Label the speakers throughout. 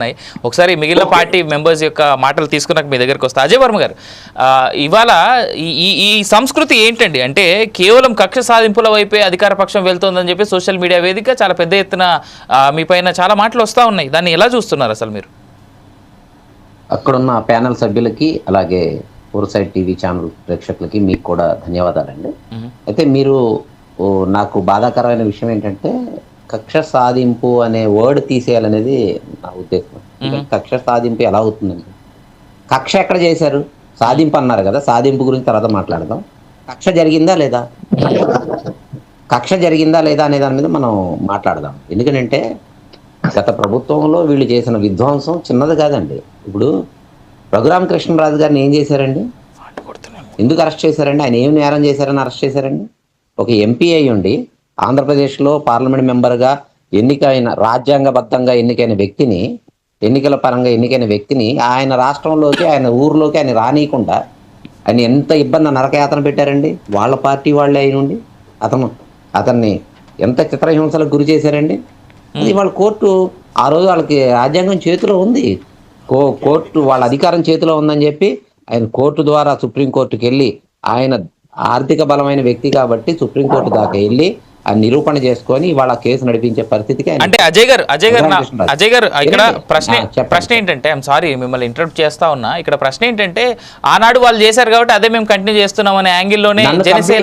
Speaker 1: ఉన్నాయి. ఒకసారి మిగిలిన పార్టీ మెంబర్స్ యొక్క మాటలు తీసుకున్నాక మీ దగ్గరకు వస్తా. అజయ్ వర్మ గారు ఇవాళ ఈ- ఈ సంస్కృతి ఏంటండి? అంటే కేవలం కక్ష సాధింపుల వైపే అధికార పక్షం వెళ్తోందని చెప్పి సోషల్ మీడియా వేదిక చాలా పెద్ద ఎత్తున మీ పైన చాలా మాటలు వస్తూ ఉన్నాయి. దాన్ని ఎలా చూస్తున్నారు అసలు మీరు?
Speaker 2: అక్కడున్న ప్యానల్ సభ్యులకి అలాగే సైడ్ టీవీ ఛానల్ ప్రేక్షకులకి మీకు కూడా ధన్యవాదాలండి. అయితే మీరు నాకు బాధాకరమైన విషయం ఏంటంటే కక్ష సాధింపు అనే వర్డ్ తీసేయాలనేది నా ఉద్దేశం. కక్ష సాధింపు ఎలా అవుతుందండి? కక్ష ఎక్కడ చేశారు? సాధింపు అన్నారు కదా సాధింపు గురించి తర్వాత మాట్లాడదాం. కక్ష జరిగిందా లేదా? కక్ష జరిగిందా లేదా అనే దాని మీద మనం మాట్లాడదాం. ఎందుకంటే గత ప్రభుత్వంలో వీళ్ళు చేసిన విధ్వంసం చిన్నది కాదండి. ఇప్పుడు రఘురామ కృష్ణరాజు గారిని ఏం చేశారండి? ఎందుకు అరెస్ట్ చేశారండి? ఆయన ఏం నేరం చేశారని అరెస్ట్ చేశారండి? ఒక ఎంపీ అయి ఉండి ఆంధ్రప్రదేశ్లో పార్లమెంట్ మెంబర్గా ఎన్నికైన రాజ్యాంగబద్ధంగా ఎన్నికైన వ్యక్తిని ఎన్నికల పరంగా ఎన్నికైన వ్యక్తిని ఆయన రాష్ట్రంలోకి ఆయన ఊర్లోకి ఆయన రానియకుండా ఆయన ఎంత ఇబ్బంది నరకయాతన పెట్టారండి? వాళ్ళ పార్టీ వాళ్ళే అయి ఉండి అతను అతన్ని ఎంత చిత్రహింసలకు గురి చేశారండి? అది వాళ్ళ కోర్టు ఆ రోజు వాళ్ళకి రాజ్యాంగం చేతిలో ఉంది. కో కోర్టు వాళ్ళ అధికారం చేతిలో ఉందని చెప్పి ఆయన కోర్టు ద్వారా సుప్రీంకోర్టుకి వెళ్ళి ఆయన ఆర్థిక బలమైన వ్యక్తి కాబట్టి సుప్రీంకోర్టు దాకా వెళ్ళి నిరూపణ చేసుకొని వాళ్ళ కేసు నడిపించే పరిస్థితికి
Speaker 1: అంటే అజయ్ గారు అజయ్ గారు. అజయ్ గారు ఇక్కడ? ప్రశ్న. ప్రశ్న ఏంటంటే ఐమ్ సారీ మిమ్మల్ని ఇంటరప్ట్ చేస్తా ఉన్నా ఇక్కడ ప్రశ్న ఏంటంటే ఆనాడు వాళ్ళు చేశారు కాబట్టి అదే మేము కంటిన్యూ చేస్తున్నాం అనే యాంగిల్లోనే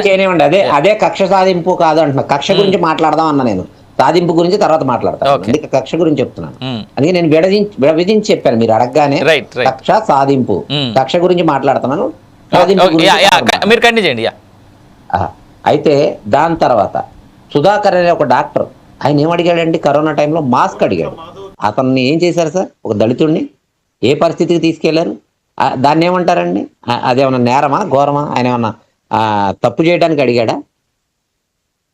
Speaker 2: చేయనివ్వండి అదే అదే కక్ష సాధింపు కాదు అంటున్నా కక్ష గురించి మాట్లాడదాం అన్న నేను సాధింపు గురించి తర్వాత మాట్లాడతాను కక్ష గురించి చెప్తున్నాను
Speaker 1: మ్మ్.
Speaker 2: అందుకే నేను విడదించి విడవిధించి చెప్పాను మీరు అడగగానే. కక్ష సాధింపు
Speaker 1: మ్మ్.
Speaker 2: కక్ష గురించి మాట్లాడుతున్నాను సాధింపు
Speaker 1: యా, యా,
Speaker 2: మాట్లాడతాను.
Speaker 1: మీరు కంటిన్యూ చేయండి
Speaker 2: అయితే దాని తర్వాత సుధాకర్ అనే ఒక డాక్టర్ ఆయన ఏమడిగాడండి అడిగాడండి? కరోనా టైంలో మాస్క్ అడిగాడు. అతన్ని ఏం చేశారు సార్? ఒక దళితుడిని ఏ పరిస్థితికి తీసుకెళ్ళారు? దాన్ని ఏమంటారండి? అదేమన్నా నేరమా? ఘోరమా? ఆయన ఏమన్నా తప్పు చేయడానికి అడిగాడా?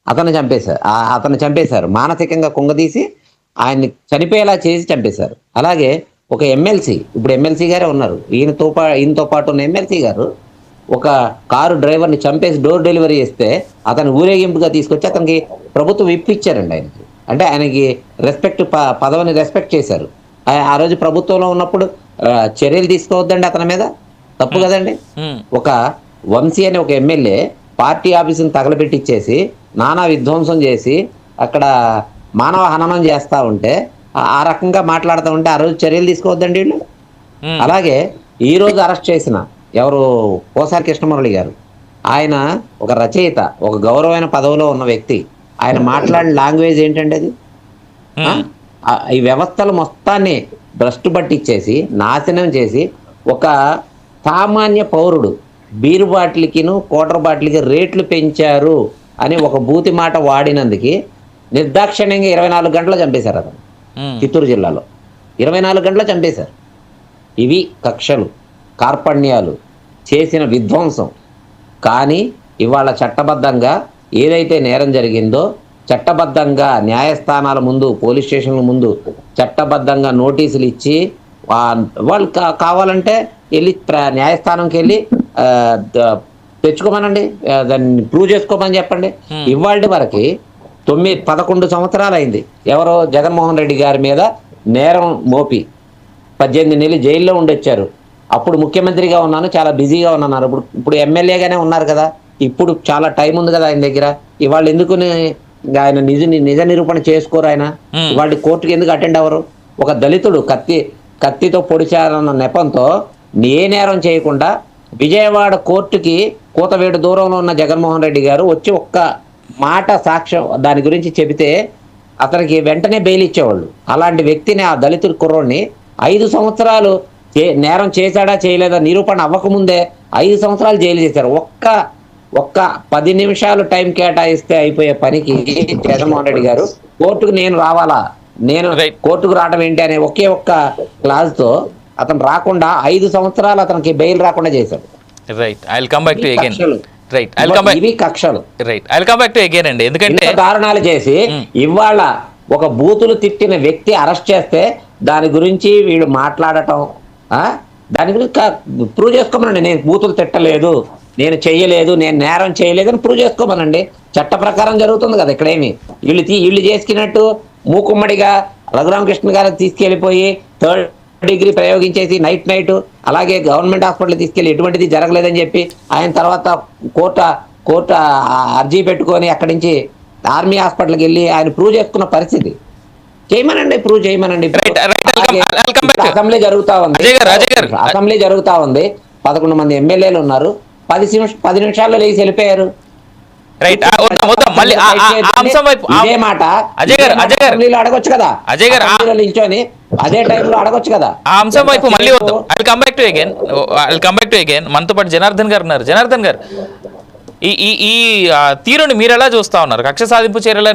Speaker 2: అతను చంపేశారు. అతను చంపేశారు. మానసికంగా కుంగదీసి ఆయన్ని చనిపోయేలా చేసి చంపేశారు. అలాగే ఒక ఎమ్మెల్సీ ఇప్పుడు ఎమ్మెల్సీ గారే ఉన్నారు. ఈయనతో పా ఈయనతో పాటు ఉన్న ఎమ్మెల్సీ గారు ఒక కారు డ్రైవర్ని చంపేసి డోర్ డెలివరీ చేస్తే అతను ఊరేగింపుగా తీసుకొచ్చి అతనికి ప్రభుత్వం ఇప్పించారండి ఆయనకి. అంటే ఆయనకి రెస్పెక్ట్ ప పదవిని రెస్పెక్ట్ చేశారు. ఆ- రోజు ప్రభుత్వంలో ఉన్నప్పుడు చర్యలు తీసుకోవద్దండి అతని మీద? తప్పు కదండి. ఒక వంశీ అనే ఒక ఎమ్మెల్యే పార్టీ ఆఫీసుని తగలబెట్టిచ్చేసి నానా విధ్వంసం చేసి అక్కడ మానవ హననం చేస్తా ఉంటే ఆ- రకంగా మాట్లాడుతూ ఉంటే ఆ రోజు చర్యలు తీసుకోవద్దండి వీళ్ళు. అలాగే ఈ రోజు అరెస్ట్ చేసిన ఎవరు పోసారి కృష్ణమురళి గారు. ఆయన ఒక రచయిత ఒక గౌరవమైన పదవిలో ఉన్న వ్యక్తి. ఆయన మాట్లాడిన లాంగ్వేజ్ ఏంటండి అది? ఈ వ్యవస్థలు మొత్తాన్ని భ్రష్టు పట్టించేసి నాశనం చేసి ఒక సామాన్య పౌరుడు బీరు బాటిల్కిను కోటర్ బాటిల్కి రేట్లు పెంచారు అని ఒక బూతి మాట వాడినందుకు నిర్దాక్షిణ్యంగా ఇరవై నాలుగు గంటలు చంపేశారు అతను. చిత్తూరు జిల్లాలో. ఇరవై నాలుగు గంటలు చంపేశారు. ఇవి కక్షలు. కార్పణ్యాలు చేసిన విధ్వంసం. కానీ ఇవాళ చట్టబద్ధంగా ఏదైతే నేరం జరిగిందో చట్టబద్ధంగా న్యాయస్థానాల ముందు పోలీస్ స్టేషన్ల ముందు చట్టబద్ధంగా నోటీసులు ఇచ్చి వాళ్ళు కావాలంటే వెళ్ళి ప్ర- న్యాయస్థానంకి వెళ్ళి తెచ్చుకోమనండి. దాన్ని ప్రూవ్ చేసుకోమని చెప్పండి. ఇవాళ వరకు తొమ్మిది పదకొండు సంవత్సరాలు అయింది ఎవరో జగన్మోహన్ రెడ్డి గారి మీద నేరం మోపి. పద్దెనిమిది నెలలు జైల్లో ఉండొచ్చారు. అప్పుడు ముఖ్యమంత్రిగా ఉన్నాను చాలా బిజీగా ఉన్నాను. ఇప్పుడు ఇప్పుడు ఎమ్మెల్యేగానే ఉన్నారు కదా. ఇప్పుడు చాలా టైం ఉంది కదా ఆయన దగ్గర. ఇవాళ ఎందుకు ఆయన నిజ నిజ నిరూపణ చేసుకోరు ఆయన. ఇవాళ కోర్టుకి ఎందుకు అటెండ్ అవ్వరు? ఒక దళితుడు కత్తి కత్తితో పొడిచారన్న నెపంతో ఏ నేరం చేయకుండా విజయవాడ కోర్టుకి కూతవేడు దూరంలో ఉన్న జగన్మోహన్ రెడ్డి గారు వచ్చి ఒక్క మాట సాక్ష్యం దాని గురించి చెబితే అతనికి వెంటనే బెయిల్ ఇచ్చేవాళ్ళు. అలాంటి వ్యక్తిని ఆ దళితుడి కుర్రోడిని ఐదు సంవత్సరాలు చే- నేరం చేశాడా చేయలేదా నిరూపణ అవ్వకముందే ఐదు సంవత్సరాలు జైలు చేశారు. ఒక్క ఒక్క పది నిమిషాలు టైం కేటాయిస్తే అయిపోయే పనికి జగన్మోహన్ రెడ్డి గారు కోర్టుకు నేను రావాలా? నేను. కోర్టుకు రావడం ఏంటి అనే ఒకే ఒక్క క్లాజ్తో అతను రాకుండా ఐదు సంవత్సరాలు అతనికి బెయిల్ రాకుండా చేశాడు.
Speaker 1: Right I will come back to
Speaker 2: ఇవి
Speaker 1: అగైన్
Speaker 2: కక్షలు.
Speaker 1: Right I will come back
Speaker 2: ఇవి కక్షలు.
Speaker 1: Right I will come back to again అండి. ఎందుకంటే
Speaker 2: ఇంత దారుణాలు చేసి ఇవాళ ఒక బూతులు తిట్టిన వ్యక్తి అరెస్ట్ చేస్తే దాని గురించి వీళ్ళు మాట్లాడటం? దాని గురించి ప్రూవ్ చేసుకోమనండి. నేను బూతులు తిట్టలేదు నేను చెయ్యలేదు నేను నేరం చేయలేదు అని ప్రూవ్ చేసుకోమనండి. చట్ట ప్రకారం జరుగుతుంది కదా ఇక్కడేమి. వీళ్ళు తీ- వీళ్ళు చేసుకున్నట్టు మూకుమ్మడిగా రఘురామకృష్ణ గారు తీసుకెళ్ళిపోయి థర్డ్ డిగ్రీ ప్రయోగించేసి నైట్ నైట్ అలాగే గవర్నమెంట్ హాస్పిటల్ తీసుకెళ్ళి ఎటువంటిది జరగలేదని చెప్పి ఆయన తర్వాత కోర్టు కోర్టు అర్జీ పెట్టుకొని అక్కడి నుంచి ఆర్మీ హాస్పిటల్కి వెళ్ళి ఆయన ప్రూవ్ చేసుకున్న పరిస్థితి. చేయమనండి ప్రూవ్ చేయమనండి అసెంబ్లీ జరుగుతా ఉంది. అసెంబ్లీ జరుగుతా ఉంది. పదకొండు మంది ఎమ్మెల్యేలు ఉన్నారు. పది నిమిష పది నిమిషాల్లో లేచి వెళ్ళిపోయారు.
Speaker 1: రైట్ వద్దాం వద్దాం. మళ్ళీ ఆ- ఆ- ఆ అంశం వైపు ఆ-
Speaker 2: ఇదే మాట.
Speaker 1: అజయ్ గారు
Speaker 2: ఇదే మాట
Speaker 1: అజయ్ గారు.
Speaker 2: అసెంబ్లీలో అడగొచ్చు కదా.
Speaker 1: అజయ్ గారు, ఆ-
Speaker 2: అసెంబ్లీలో నిల్చొని అదే టైంలో అడగొచ్చు కదా.
Speaker 1: ఆ అంశం వైపు మళ్ళీ
Speaker 2: ఎంతసేపు
Speaker 1: వద్దాం. I come back to again I come back to again మనతో పాటు జనార్దన్ గారు ఉన్నారు. జనార్దన్ గారు ఈ ఈ తీరుని మీరు ఎలా చూస్తా ఉన్నారు? కక్ష సాధింపు చర్యల